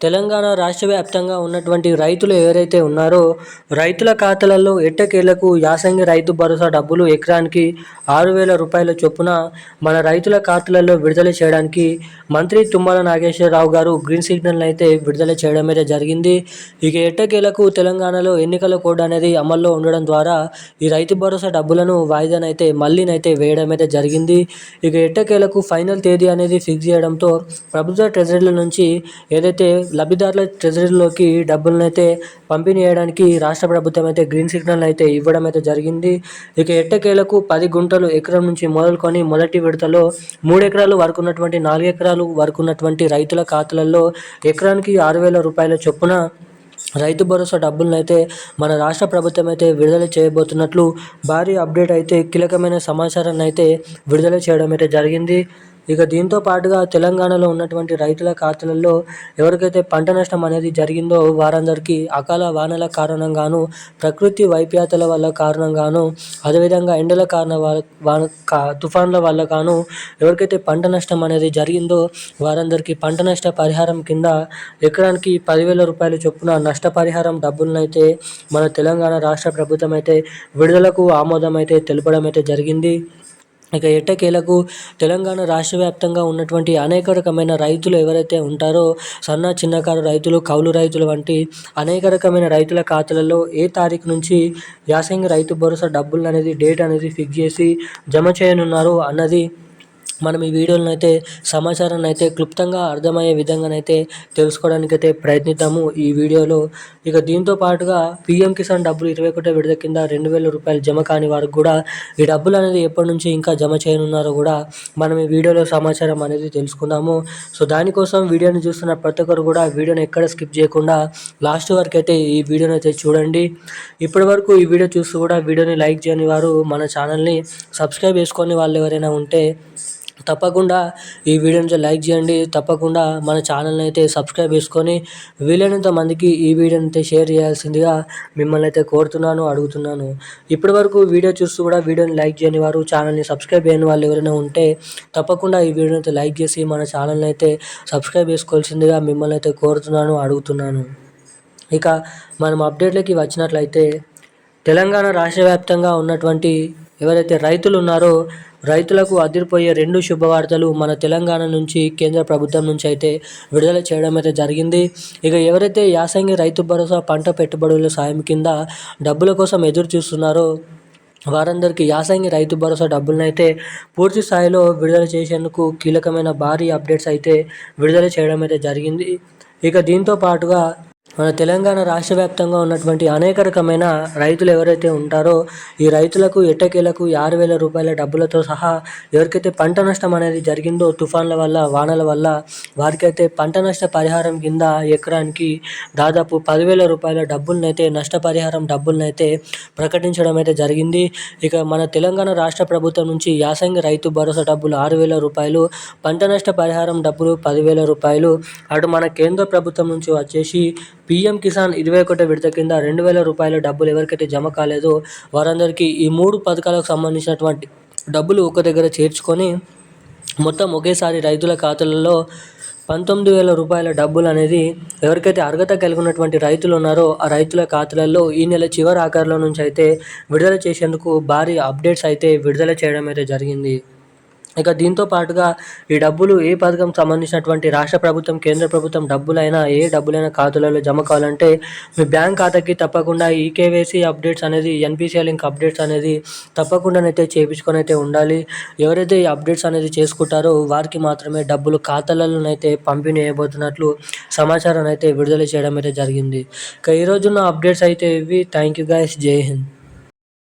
Telangana రాష్ట్ర వ్యాప్తంగా ఉన్నటువంటి రైతులు ఎవరైతే ఉన్నారో రైతుల ఖాతాలలో ఎట్టకేలకు యాసంగి రైతు భరోసా డబ్బులు ఎకరానికి ఆరు వేల రూపాయల చొప్పున మన రైతుల ఖాతాలలో విడుదల చేయడానికి మంత్రి తుమ్మల నాగేశ్వరరావు గారు గ్రీన్ సిగ్నల్ అయితే విడుదల చేయడం అయితే జరిగింది. ఇక ఎట్టకేలకు తెలంగాణలో ఎన్నికల కోడ్ అనేది అమల్లో ఉండడం ద్వారా ఈ రైతు భరోసా డబ్బులను వాయిదానైతే మళ్ళీనైతే వేయడం అయితే జరిగింది. ఇక ఎట్టకేలకు ఫైనల్ తేదీ అనేది ఫిక్స్ చేయడంతో ప్రభుత్వ ట్రెజరీల నుంచి ఏదైతే లబ్ధిదారుల ట్రెజరీలోకి డబ్బులను అయితే పంపిణీ చేయడానికి రాష్ట్ర ప్రభుత్వం అయితే గ్రీన్ సిగ్నల్ అయితే ఇవ్వడం అయితే జరిగింది. ఇక ఎట్టకేలకు పది గుంటలు ఎకరం నుంచి మొదలుకొని మొదటి విడతలో మూడు ఎకరాలు వరకు ఉన్నటువంటి నాలుగు ఎకరాలు వరకు ఉన్నటువంటి రైతుల ఖాతాలలో ఎకరానికి ఆరు వేల రూపాయల చొప్పున రైతు భరోసా డబ్బులను అయితే మన రాష్ట్ర ప్రభుత్వం అయితే విడుదల చేయబోతున్నట్లు భారీ అప్డేట్ అయితే కీలకమైన సమాచారాన్ని అయితే విడుదల చేయడం అయితే జరిగింది. ఇక దీంతో పాటుగా తెలంగాణలో ఉన్నటువంటి రైతుల ఖాతాలలో ఎవరికైతే పంట నష్టం అనేది జరిగిందో వారందరికీ అకాల వానల కారణంగాను ప్రకృతి వైపరీత్యాల వల్ల కారణంగాను అదేవిధంగా ఎండల కారణ వాన తుఫాన్ల వల్ల గాను ఎవరికైతే పంట నష్టం అనేది జరిగిందో వారందరికీ పంట నష్ట పరిహారం కింద ఎకరానికి పదివేల రూపాయలు చొప్పున నష్టపరిహారం డబ్బులనైతే మన తెలంగాణ రాష్ట్ర ప్రభుత్వం అయితే విడుదలకు ఆమోదం అయితే తెలపడం అయితే జరిగింది. ఇక ఎట్టకేలకు తెలంగాణ రాష్ట్ర వ్యాప్తంగా ఉన్నటువంటి అనేక రకమైన రైతులు ఎవరైతే ఉంటారో సన్న చిన్నకారు రైతులు కౌలు రైతులు వంటి అనేక రకమైన రైతుల ఖాతాలలో ఏ తారీఖు నుంచి యాసంగి రైతు భరోసా డబ్బులు అనేది డేట్ అనేది ఫిక్స్ చేసి జమ చేయనున్నారు అన్నది మనం ఈ వీడియోలను అయితే సమాచారాన్ని అయితే క్లుప్తంగా అర్థమయ్యే విధంగానైతే తెలుసుకోవడానికి అయితే ప్రయత్నిద్దాము ఈ వీడియోలో. ఇక దీంతో పాటుగా పీఎం కిసాన్ డబ్బులు ఇరవై ఒకటో విడత కింద రెండు వేల రూపాయలు జమ కాని వారికి కూడా ఈ డబ్బులు అనేది ఎప్పటి నుంచి ఇంకా జమ చేయనున్నారో కూడా మనం ఈ వీడియోలో సమాచారం అనేది తెలుసుకుందాము. సో దానికోసం వీడియోని చూస్తున్న ప్రతి ఒక్కరు కూడా వీడియోని ఎక్కడ స్కిప్ చేయకుండా లాస్ట్ వరకు అయితే ఈ వీడియోని అయితే చూడండి. ఇప్పటి వరకు ఈ వీడియో చూస్తూ కూడా వీడియోని లైక్ చేయని వారు మన ఛానల్ని సబ్స్క్రైబ్ చేసుకొని వాళ్ళు ఎవరైనా ఉంటే తప్పకుండా ఈ వీడియోని లైక్ చేయండి. తప్పకుండా మన ఛానల్ని అయితే సబ్స్క్రైబ్ చేసుకొని వీలైనంత మందికి ఈ వీడియోని అయితే షేర్ చేయాల్సిందిగా మిమ్మల్ని అయితే కోరుతున్నాను అడుగుతున్నాను. ఇప్పటి వరకు వీడియో చూస్తూ కూడా వీడియోని లైక్ చేయని వారు ఛానల్ని సబ్స్క్రైబ్ చేయని వాళ్ళు ఎవరైనా ఉంటే తప్పకుండా ఈ వీడియోని అయితే లైక్ చేసి మన ఛానల్ని అయితే సబ్స్క్రైబ్ చేసుకోవాల్సిందిగా మిమ్మల్ని అయితే కోరుతున్నాను అడుగుతున్నాను. ఇక మనం అప్డేట్లకి వచ్చినట్లయితే తెలంగాణ రాష్ట్ర వ్యాప్తంగా ఉన్నటువంటి ఎవరైతే రైతులు ఉన్నారో రైతులకు అదిరిపోయే రెండు శుభవార్తలు మన తెలంగాణ నుంచి కేంద్ర ప్రభుత్వం నుంచి అయితే విడుదల చేయడం అయితే జరిగింది. ఇక ఎవరైతే యాసంగి రైతు భరోసా పంట పెట్టుబడుల సాయం కింద డబ్బుల కోసం ఎదురు చూస్తున్నారో వారందరికీ యాసంగి రైతు భరోసా డబ్బులనైతే పూర్తి స్థాయిలో విడుదల చేసేందుకు కీలకమైన భారీ అప్డేట్స్ అయితే విడుదల చేయడం అయితే జరిగింది. ఇక దీంతో పాటుగా మన తెలంగాణ రాష్ట్ర వ్యాప్తంగా ఉన్నటువంటి అనేక రకమైన రైతులు ఎవరైతే ఉంటారో ఈ రైతులకు ఎట్టకేలకు ఆరు వేల రూపాయల డబ్బులతో సహా ఎవరికైతే పంట నష్టం అనేది జరిగిందో తుఫాన్ల వల్ల వానల వల్ల వారికైతే పంట నష్ట పరిహారం కింద ఎకరానికి దాదాపు పదివేల రూపాయల డబ్బులనైతే నష్టపరిహారం డబ్బులనైతే ప్రకటించడం అయితే జరిగింది. ఇక మన తెలంగాణ రాష్ట్ర ప్రభుత్వం నుంచి యాసంగి రైతు భరోసా డబ్బులు ఆరు వేల రూపాయలు పంట నష్ట పరిహారం డబ్బులు పదివేల రూపాయలు. అటు మన కేంద్ర ప్రభుత్వం నుంచి వచ్చేసి పీఎం కిసాన్ ఇరవై ఒకటో విడత కింద రెండు వేల రూపాయల డబ్బులు ఎవరికైతే జమ కాలేదో వారందరికీ ఈ మూడు పథకాలకు సంబంధించినటువంటి డబ్బులు ఒక దగ్గర చేర్చుకొని మొత్తం ఒకేసారి రైతుల ఖాతాలలో పంతొమ్మిది వేల రూపాయల డబ్బులు అనేది ఎవరికైతే అర్హత కలిగి ఉన్నటువంటి రైతులు ఉన్నారో ఆ రైతుల ఖాతాలలో ఈ నెల చివరి ఆఖరిలో నుంచి అయితే విడుదల చేసేందుకు భారీ అప్డేట్స్ అయితే విడుదల చేయడం అయితే జరిగింది. ఇక దీంతో పాటుగా ఈ డబ్బులు ఏ పథకం సంబంధించినటువంటి రాష్ట్ర ప్రభుత్వం కేంద్ర ప్రభుత్వం డబ్బులైనా ఏ డబ్బులైనా ఖాతాలలో జమ కావాలంటే మీ బ్యాంక్ ఖాతాకి తప్పకుండా ఈ కేవైసీ అప్డేట్స్ అనేది ఎన్పిసిఐ లింక్ అప్డేట్స్ అనేది తప్పకుండానైతే చేయించుకొని అయితే ఉండాలి. ఎవరైతే ఈ అప్డేట్స్ అనేది చేసుకుంటారో వారికి మాత్రమే డబ్బులు ఖాతాలలోనైతే పంపిణీ చేయబోతున్నట్లు సమాచారం అయితే విడుదల చేయడం అయితే జరిగింది. ఇక ఈరోజున్న అప్డేట్స్ అయితే ఇవి. థ్యాంక్ యూ గైస్ జై హింద్.